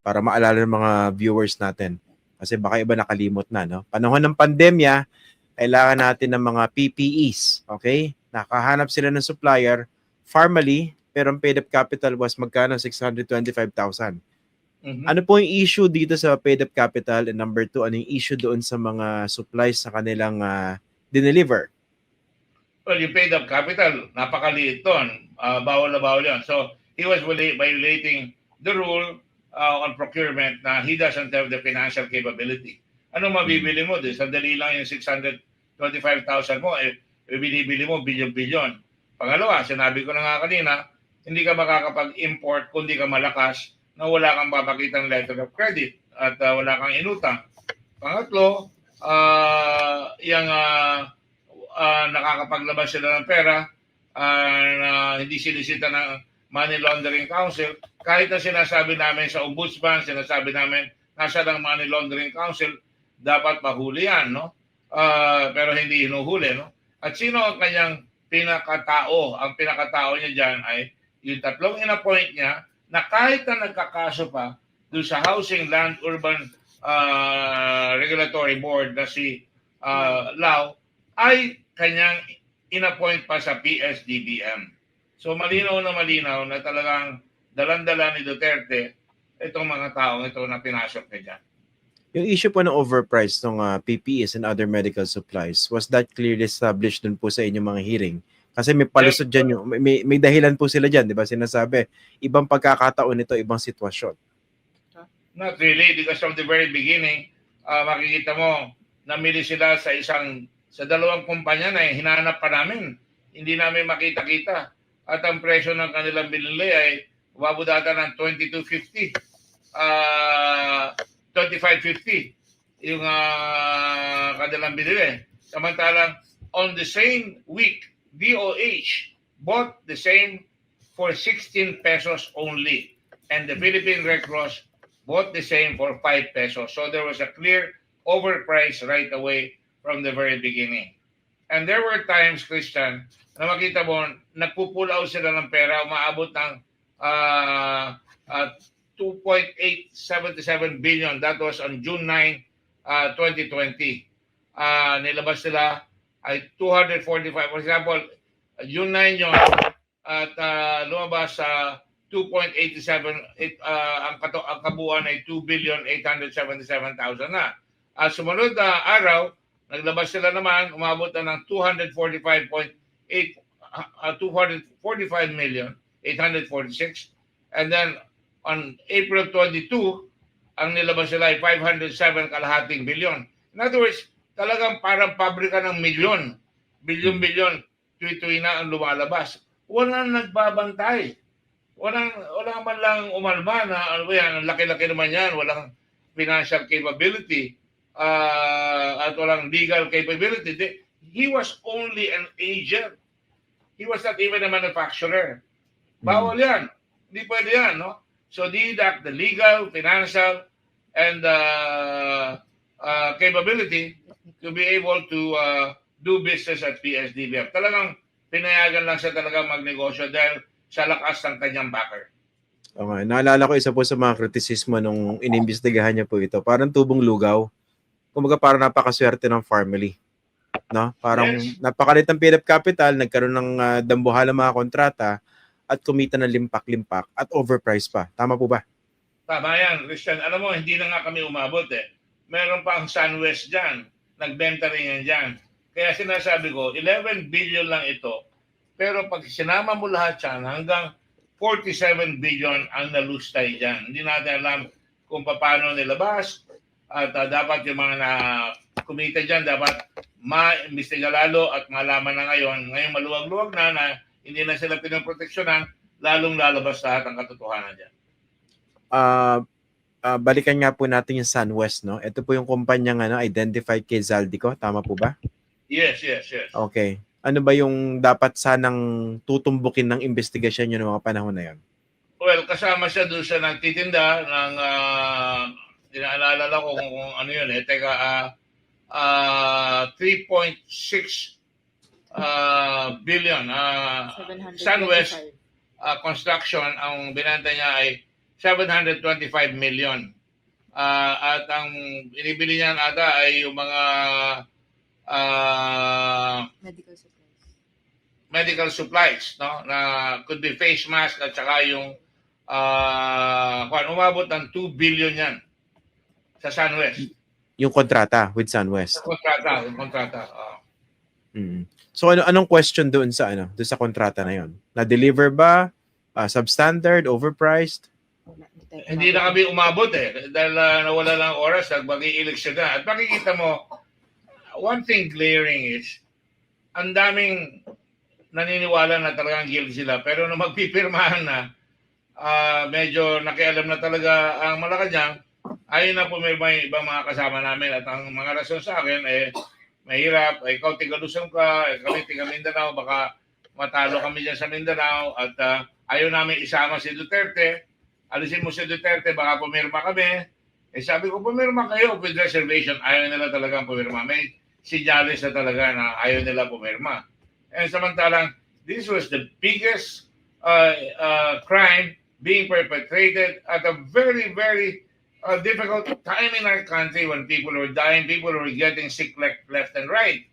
para maalala ng mga viewers natin. Kasi baka iba nakalimot na, no? Panahon ng pandemya, kailangan natin ng mga PPEs, okay? Nakahanap sila ng supplier, formally, pero ang paid up capital was magkano? 625,000. Mhm. Ano po yung issue dito sa paid up capital? And number two, ano yung issue doon sa mga supplies na kanilang uh, dineliver? Well, you paid up capital. Napakaliit doon. Ah, bawal na bawal yan. So, he was viola- violating the rule uh, on procurement na he doesn't have the financial capability. Ano mabibili mo? Di, sandali lang yung 625,000 mo. Eh, binibili mo bilyon-bilyon. Pangalawa, sinabi ko na nga kanina, hindi ka makakapag-import kung di ka malakas na wala kang papakitang letter of credit at ah, wala kang inutang. Pangatlo, ah yung ah, ah, nakakapaglabas sila ng pera ah, na hindi sinisita ng Money Laundering Council. Kahit na sinasabi namin sa Ombudsman, sinasabi namin nasa ng Money Laundering Council, dapat mahuli yan, no? Ah, pero hindi hinuhuli, no? At sino ang kanyang pinakatao? Ang pinakatao niya dyan ay yung tatlong inappoint niya na kahit na nagkakaso pa doon sa Housing, Land, Urban ah, Regulatory Board na si ah, Lau ay kanyang inappoint pa sa PSDBM. So malinaw na malinaw na talagang dalandala ni Duterte itong mga taong ito na pinasok niya dyan. Yung issue po ng overprice ng uh, PPEs and other medical supplies, was that clearly established dun po sa inyong mga hearing? Kasi may palusot dyan yung, may, may dahilan po sila dyan, di ba? Sinasabi, ibang pagkakataon ito, ibang sitwasyon. Not really, because from the very beginning, ah, makikita mo, namili sila sa isang, sa dalawang kumpanya na hinanap pa namin. Hindi namin makita-kita. At ang presyo ng kanilang binili ay umabot ata ng 22.50. Ah, 25.50 yung ah, kanilang binili. Samantalang, on the same week, DOH bought the same for 16 pesos only. And the Philippine Red Cross bought the same for 5 pesos. So there was a clear overprice right away from the very beginning. And there were times, Christian, na makita mo, nagpupull out sila ng pera, umaabot ng uh, uh, 2.877 billion. That was on June 9, uh, 2020. Uh, nilabas sila ay 245. For example, June 9 yun, at uh, lumabas sa 2.87 it, uh, ang, kato, ang kabuuan ay 2 billion 877,000 na. At sumunod na araw, naglabas sila naman, umabot na ng 245.8 uh, 245 million 846 and then on April 22 ang nilabas nila ay 507 kalahating bilyon. In other words, talagang parang pabrika ng milyon, bilyon-bilyon, tuwi-tuwi na ang lumalabas. Walang nagbabantay. Walang, walang man lang umalma na ano yan, ang laki-laki naman yan, walang financial capability uh, at walang legal capability. They- He was only an agent. He was not even a manufacturer. Bawal yan. Hindi pwede yan, no? So, deduct the legal, financial, and uh, uh, capability to be able to uh, do business at PSDBM. Talagang pinayagan lang siya talaga magnegosyo dahil sa lakas ng kanyang backer. Okay. Naalala ko isa po sa mga kritisismo nung inimbestigahan niya po ito. Parang tubong lugaw. Kumbaga parang napakaswerte ng family. No? Parang Yes. napakalit ng paid up capital, nagkaroon ng uh, dambuhala mga kontrata at kumita ng limpak-limpak at overpriced pa. Tama po ba? Tama yan, Christian. Alam mo, hindi na nga kami umabot eh. Meron pa ang SunWest dyan. Nagbenta rin yan dyan. Kaya sinasabi ko, 11 billion lang ito. Pero pag sinama mo lahat yan, hanggang 47 billion ang nalustay dyan. Hindi natin alam kung paano nilabas. At ah, dapat yung mga na kumita dyan, dapat ma-imbestiga lalo at malaman na ngayon. Ngayon maluwag-luwag na na hindi na sila pinoproteksyonan, lalong lalabas lahat ang katotohanan dyan. Ah, ah, balikan nga po natin yung SunWest, no? Ito po yung kumpanyang ano, identified kay Zaldico. Tama po ba? Yes, yes, yes. Okay. Ano ba yung dapat sanang tutumbukin ng investigasyon nyo ng mga panahon na yon? Well, kasama siya doon sa nagtitinda ng, uh, dinaalala ko kung, kung ano yun eh, teka, ah ah 3.6 ah, billion. ah SunWest ah, Construction, ang binanta niya ay 725 million. Ah, at ang binibili niyan ata ay yung mga ah, Medical supplies. medical supplies, no? Na could be face mask at saka yung ah, kung umabot ng 2 billion yan sa SunWest. Yung kontrata with SunWest. Kontrata, yung kontrata. ah. Mm. So ano anong question doon sa ano, doon sa kontrata na 'yon? Na-deliver ba? Ah, substandard, overpriced? Hindi na kami umabot eh. Dahil ah, nawala lang oras at mag-i-eleksyon na. At makikita mo, one thing glaring is, ang daming naniniwala na talagang guilty sila. Pero nung magpipirmahan na, ah, medyo nakialam na talaga ang Malacanang, ayaw na pumirma yung ibang mga kasama namin. At ang mga rason sa akin, eh, mahirap, eh, ikaw tiga Luzon ka, eh, kami tiga Mindanao, baka matalo kami dyan sa Mindanao, at ah, ayaw namin isama si Duterte, alisin mo si Duterte, baka pumirma kami. Eh sabi ko, pumirma kayo with reservation. Ayaw nila talagang pumirma. May sinyales na talaga na ayaw nila pumirma. And samantalang, this was the biggest uh, uh, crime being perpetrated at a very, very uh, difficult time in our country when people were dying, people were getting sick left, left and right.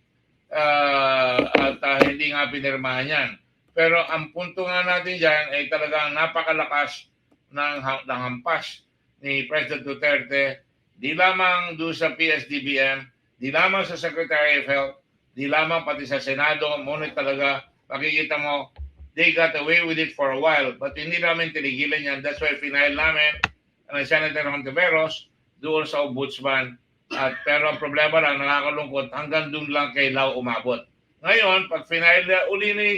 Uh, at uh, hindi nga pinirmahan yan. Pero ang punto nga natin dyan ay talagang napakalakas ng, ng hampas ni President Duterte, di lamang doon sa PSDBM, di lamang sa Secretary of Health, di lamang pati sa Senado, ngunit talaga makikita mo, they got away with it for a while. But hindi namin tinigilan yan. That's why final namin ng Senator Hontiveros doon sa ombudsman. At, pero ang problema lang, nakakalungkot, hanggang doon lang kay Lau umabot. Ngayon, pag final na uli ni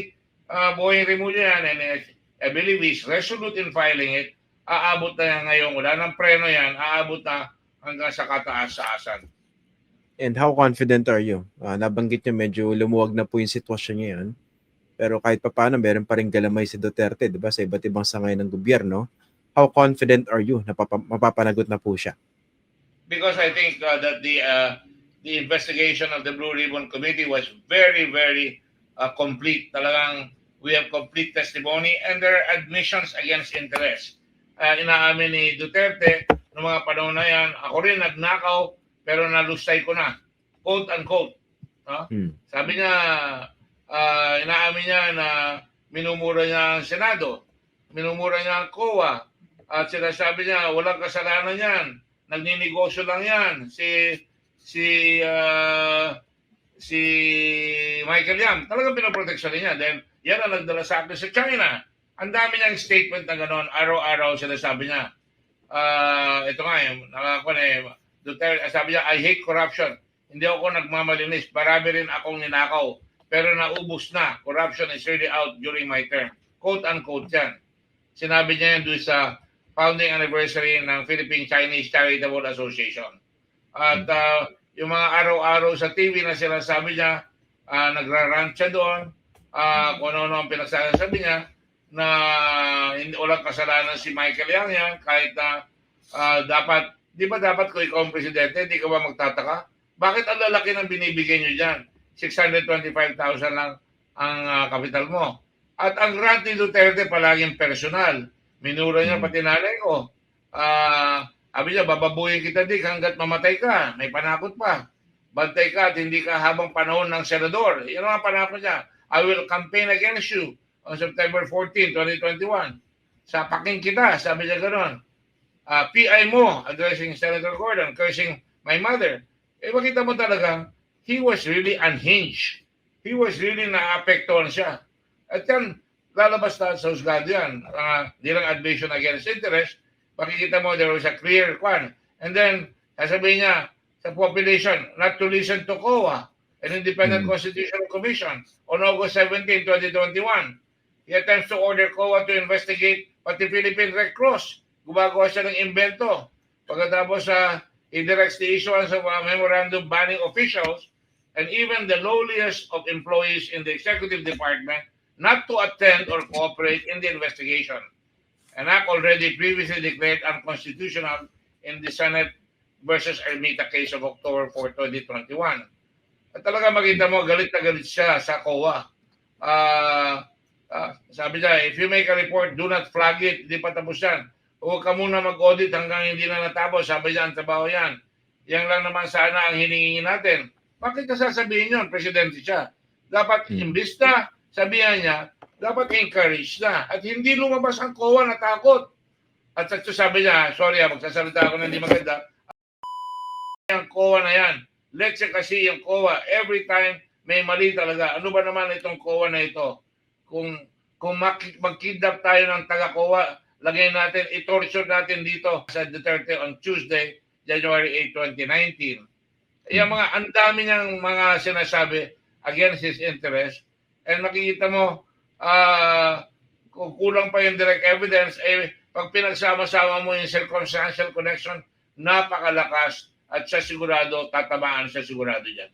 uh, Boying Remulla yan, and uh, I believe he's resolute in filing it, aabot na yan ngayon. Wala nang preno yan, aabot na hanggang sa kataas-taasan. And how confident are you? Ah, nabanggit niyo medyo lumuwag na po yung sitwasyon ngayon. Pero kahit pa paano, meron pa rin galamay si Duterte, di ba, sa iba't ibang sangay ng gobyerno. How confident are you na papa- mapapanagot na po siya? because I think uh, that the uh, the investigation of the Blue Ribbon Committee was very, very uh, complete. Talagang we have complete testimony and there are admissions against interest. Uh, inaamin ni Duterte noong mga panahon na yan, ako rin nagnakaw pero nalustay ko na. Quote unquote. No? Hmm. Sabi niya, uh, inaamin niya na minumura niya ang Senado, minumura niya ang COA, at sinasabi niya, walang kasalanan yan, nagninegosyo lang yan. Si, si, ah, si Michael Yam, talagang pinoproteksyon niya dahil yan ang nagdala sa akin sa China. Ang dami niyang statement na gano'n, araw-araw sinasabi niya. Ah, ito nga, nakakuha na eh, Duterte, sabi niya, I hate corruption. Hindi ako nagmamalinis. Marami rin akong ninakaw. Pero naubos na. Corruption is really out during my term. Quote-unquote yan. Sinabi niya yan doon sa founding anniversary ng Philippine-Chinese Charitable Association. At ah, yung mga araw-araw sa TV na sila sabi niya, uh, nagrarant siya doon, ah, kung ano-ano ang pinagsasabi niya, na hindi, walang kasalanan si Michael Yang yan, kahit na ah, dapat, di ba dapat kung ikaw ang presidente, hindi ka ba magtataka? Bakit ang lalaki ng binibigay niyo dyan? 625,000 lang ang ah, kapital mo. At ang grant ni Duterte palaging personal. Minura niya Hmm. pati nanay ko. Ah, sabi niya, bababuhin kita dik hanggat mamatay ka. May panakot pa. Bantay ka at hindi ka habang panahon ng senador. Yan ang panakot niya. I will campaign against you on September 14, 2021. Sapakin kita, sabi niya gano'n. Ah, PI mo, addressing Senator Gordon, cursing my mother. Eh, makita mo talaga, he was really unhinged. He was really naapektuhan siya. At yan, lalabas na sa husgado yan. Uh, di lang admission against interest, makikita mo there was a clear one. And then, sasabihin niya sa population, not to listen to COA, an Independent Mm. Constitutional Commission, on August 17, 2021. He attempts to order COA to investigate pati Philippine Red Cross. Gumagawa siya ng invento. Pagkatapos sa he directs the issuance of a memorandum banning officials and even the lowliest of employees in the executive department not to attend or cooperate in the investigation. An act already previously declared unconstitutional in the Senate versus Ermita case of October 4, 2021. At talaga makita mo, galit na galit siya sa COA. Ah, ah, sabi niya, if you make a report, do not flag it. Hindi pa tapos yan. huwag ka muna mag-audit hanggang hindi na natapos. Sabi niya, ang trabaho yan. Yan lang naman sana ang hiningi natin. Bakit ka sasabihin yun? Presidente siya. Dapat, Hmm. imbis na sabihan niya, dapat encourage na. At hindi lumabas ang COA na takot. At ito sabi niya, sorry ah, magsasalita ako na hindi maganda. Ang COA na yan. Let's kasi yung COA, every time may mali talaga. Ano ba naman itong COA na ito? Kung kung mag-kidnap tayo ng taga-COA, lagay natin, i-torture natin dito sa Duterte on Tuesday, January 8, 2019. Yung mga, ang dami niyang mga sinasabi against his interest. And makikita mo, ah, kung kulang pa yung direct evidence, eh, pag pinagsama-sama mo yung circumstantial connection, napakalakas at siya sigurado, tatamaan siya sigurado dyan.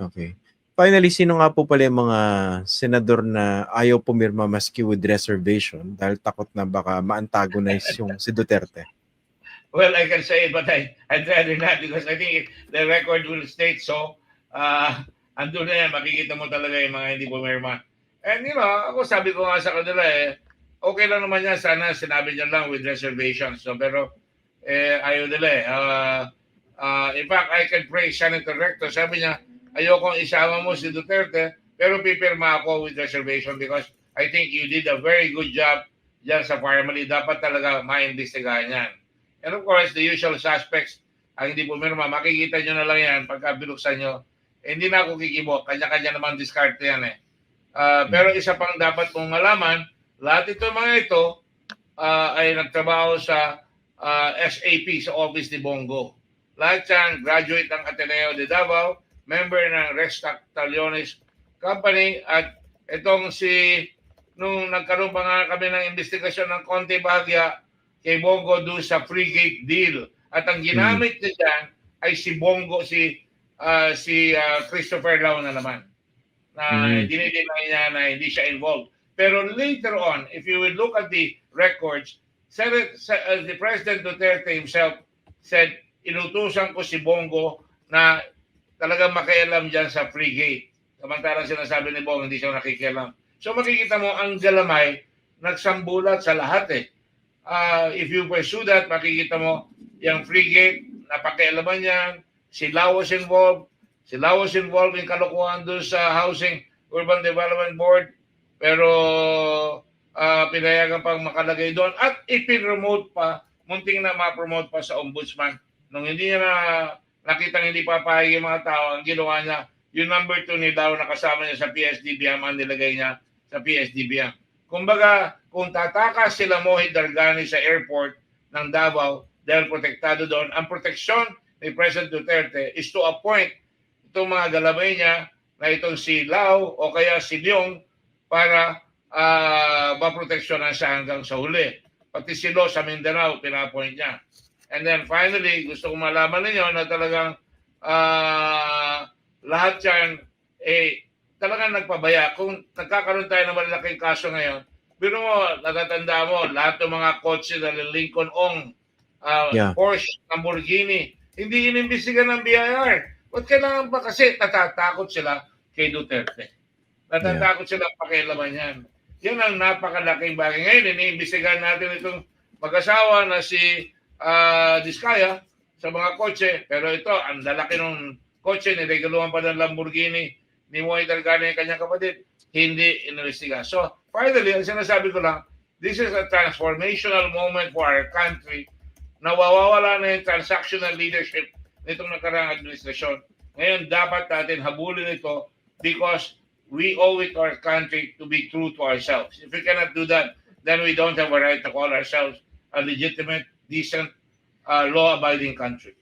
Okay. Finally, sino nga po pala yung mga senador na ayaw pumirma maski with reservation dahil takot na baka ma-antagonize yung si Duterte? Well, I can say it, but I, I'd rather not because I think it, the record will state so. Uh, andun na yan, makikita mo talaga yung mga hindi pumirma. And you know, ako sabi ko nga sa kanila eh, okay lang naman yan, sana sinabi niya lang with reservations. So, pero eh, ayaw nila eh. Uh, uh, in fact, I can praise Senator Recto. Sabi niya, ayokong isama mo si Duterte, pero pipirma ako with reservation because I think you did a very good job dyan sa family. Dapat talaga maimbestigahan yan. And of course, the usual suspects, ang hindi pumirma, makikita nyo na lang yan pagka binuksan nyo. Eh, hindi na ako kikibo. Kanya-kanya naman discard yan eh. Ah, pero isa pang dapat mong malaman, lahat ito mga ito ah, ay nagtrabaho sa ah, SAP, sa Office ni Bongo. Lahat yan, graduate ng Ateneo de Davao, member ng Restac Taliones Company, at itong si, nung nagkaroon pa nga kami ng investigasyon ng Conte Bahagya, kay Bongo doon sa free-gate deal. At ang ginamit niya dyan ay si Bongo, si ah, si ah, Christopher Lau na naman. Na Mm. dinideny niya na hindi siya involved. Pero later on, if you will look at the records, sa- uh, the President Duterte himself said, inutusan ko si Bongo na talagang makialam dyan sa free gate. Samantalang sinasabi ni Bongo, hindi siya nakikialam. So makikita mo, ang galamay, nagsambulat sa lahat eh. Ah, if you pursue that, makikita mo, yung free gate, napakialaman yan, si Lau was involved, si Lau was involved in kalokohan doon sa Housing Urban Development Board, pero ah, pinayagan pang makalagay doon at ipin-remote pa, munting na ma-promote pa sa ombudsman. Nung hindi niya na nakita hindi papayag yung mga tao, ang ginawa niya, yung number 2 ni Lau na kasama niya sa PSDBM, ang nilagay niya sa PSDBM. Kumbaga, kung tatakas sila Mohit Dargani sa airport ng Davao dahil protektado doon, ang proteksyon ni President Duterte is to appoint itong mga galabay niya na itong si Lau o kaya si Leong para uh, maproteksyonan siya hanggang sa huli. Pati si Lo sa Mindanao, pinapoint niya. And then finally, gusto kong malaman ninyo na talagang ah, lahat yan, eh, talagang nagpabaya. Kung nagkakaroon tayo ng malalaking kaso ngayon, biro mo, natatanda mo, lahat ng mga kotse na Lincoln Ong, ah, Yeah. Porsche, Lamborghini, hindi inimbestigan ng BIR. Ba't kailangan ba? Kasi natatakot sila kay Duterte. Natatakot sila pakialaman yan. Yan ang napakalaking bagay. Ngayon, iniimbestigahan natin itong mag-asawa na si ah, Diskaya sa mga kotse. Pero ito, ang lalaki ng kotse, niregaluhan pa ng Lamborghini ni Moy Dalgana yung kanyang kapatid. Hindi inimbestiga. So, finally, ang sinasabi ko lang, this is a transformational moment for our country na wawawala na yung transactional leadership nitong nakarang administrasyon. Ngayon, dapat natin habulin ito because we owe it to our country to be true to ourselves. If we cannot do that, then we don't have a right to call ourselves a legitimate, decent, uh, law-abiding country.